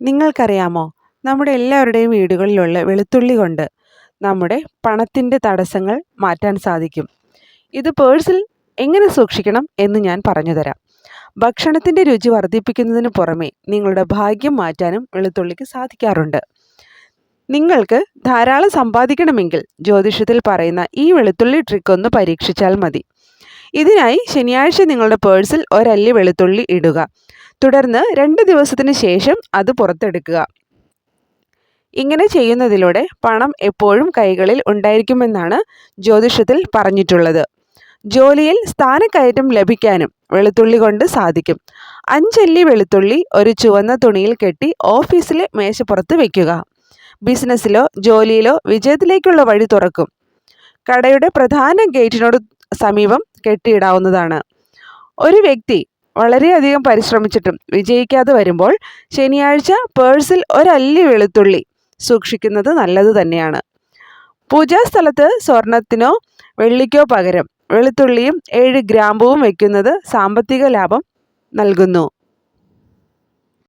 നിങ്ങൾക്കറിയാമോ? നമ്മുടെ എല്ലാവരുടെയും വീടുകളിലുള്ള വെളുത്തുള്ളി കൊണ്ട് നമ്മുടെ പണത്തിന്റെ തടസ്സങ്ങൾ മാറ്റാൻ സാധിക്കും. ഇത് പേഴ്സിൽ എങ്ങനെ സൂക്ഷിക്കണം എന്ന് ഞാൻ പറഞ്ഞു തരാം ഭക്ഷണത്തിന്റെ രുചി വർദ്ധിപ്പിക്കുന്നതിന് പുറമെ നിങ്ങളുടെ ഭാഗ്യം മാറ്റാനും വെളുത്തുള്ളിക്ക് സാധിക്കാറുണ്ട്. നിങ്ങൾക്ക് ധാരാളം സമ്പാദിക്കണമെങ്കിൽ ജ്യോതിഷത്തിൽ പറയുന്ന ഈ വെളുത്തുള്ളി ട്രിക്ക് ഒന്ന് പരീക്ഷിച്ചാൽ മതി. ഇതിനായി ശനിയാഴ്ച നിങ്ങളുടെ പേഴ്സിൽ ഒരല്ലി വെളുത്തുള്ളി ഇടുക. തുടർന്ന് രണ്ട് ദിവസത്തിന് ശേഷം അത് പുറത്തെടുക്കുക. ഇങ്ങനെ ചെയ്യുന്നതിലൂടെ പണം എപ്പോഴും കൈകളിൽ ഉണ്ടായിരിക്കുമെന്നാണ് ജ്യോതിഷത്തിൽ പറഞ്ഞിട്ടുള്ളത്. ജോലിയിൽ സ്ഥാനക്കയറ്റം ലഭിക്കാനും വെളുത്തുള്ളി കൊണ്ട് സാധിക്കും. അഞ്ചല്ലി വെളുത്തുള്ളി ഒരു ചുവന്ന തുണിയിൽ കെട്ടി ഓഫീസിലെ മേശപ്പുറത്ത് വയ്ക്കുക ബിസിനസ്സിലോ ജോലിയിലോ വിജയത്തിലേക്കുള്ള വഴി തുറക്കും. കടയുടെ പ്രധാന ഗേറ്റിനോട് സമീപം കെട്ടിയിടാവുന്നതാണ്. ഒരു വ്യക്തി വളരെയധികം പരിശ്രമിച്ചിട്ടും വിജയിക്കാതെ വരുമ്പോൾ ശനിയാഴ്ച പേഴ്സിൽ ഒരല്ലി വെളുത്തുള്ളി സൂക്ഷിക്കുന്നത് നല്ലത് തന്നെയാണ്. പൂജാസ്ഥലത്ത് സ്വർണത്തിനോ വെള്ളിക്കോ പകരം വെളുത്തുള്ളിയും ഏഴ് ഗ്രാമ്പുവും വയ്ക്കുന്നത് സാമ്പത്തിക ലാഭം നൽകുന്നു.